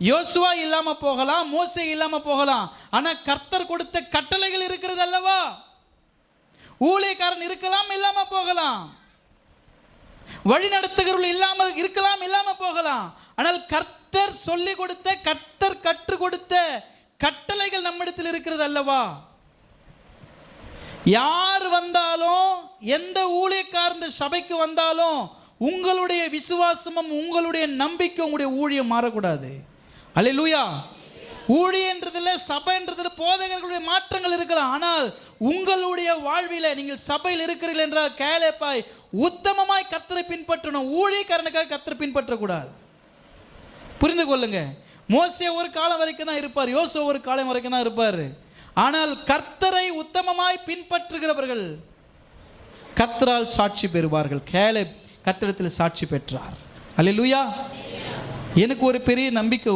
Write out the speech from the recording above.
யோசுவா இல்லாமல் போகலாம் மோசை இல்லாமல் போகலாம். ஆனால் கர்த்தர் கொடுத்த கட்டளைகள் இருக்கிறது அல்லவா? ஊழியக்காரன் இருக்கலாம் இல்லாமல் போகலாம். வழிநடத்துகிறவர்கள் இல்லாமல் இருக்கலாம் இல்லாமல் போகலாம். ஆனால் கர்த்தர் சொல்லி கொடுத்த கர்த்தர் கற்றுக் கொடுத்த கட்டளைகள் நம்மிடத்தில் இருக்கிறது அல்லவா? யார் வந்தாலும் எந்த ஊழியக்காரந்த சபைக்கு வந்தாலும் உங்களுடைய விசுவாசமும் உங்களுடைய நம்பிக்கை உங்களுடைய ஊழியம் மாறக்கூடாது. அல்லேலூயா ஊழியன்றதுல சபைன்றதுல போதகர்களுடைய மாற்றங்கள் இருக்கலாம் ஆனால் உங்களுடைய வாழ்வில நீங்கள் சபையில் இருக்கிறீர்கள் என்றால் கேலேப்பாய் உத்தமமாய் கத்தரை பின்பற்றணும். ஊழியக்காரனுக்காக கத்தரை பின்பற்றக்கூடாது. புரிந்து கொள்ளுங்க. மோசிய ஒரு காலம் வரைக்கும் தான் இருப்பார். யோசோ ஒரு காலம் வரைக்கும் தான் இருப்பார். ஆனால் கர்த்தரை உத்தமமாய் பின்பற்றுகிறவர்கள் கத்தரால் சாட்சி பெறுவார்கள். கேலே கத்திரத்தில் சாட்சி பெற்றார். அல்லேலூயா எனக்கு ஒரு பெரிய நம்பிக்கை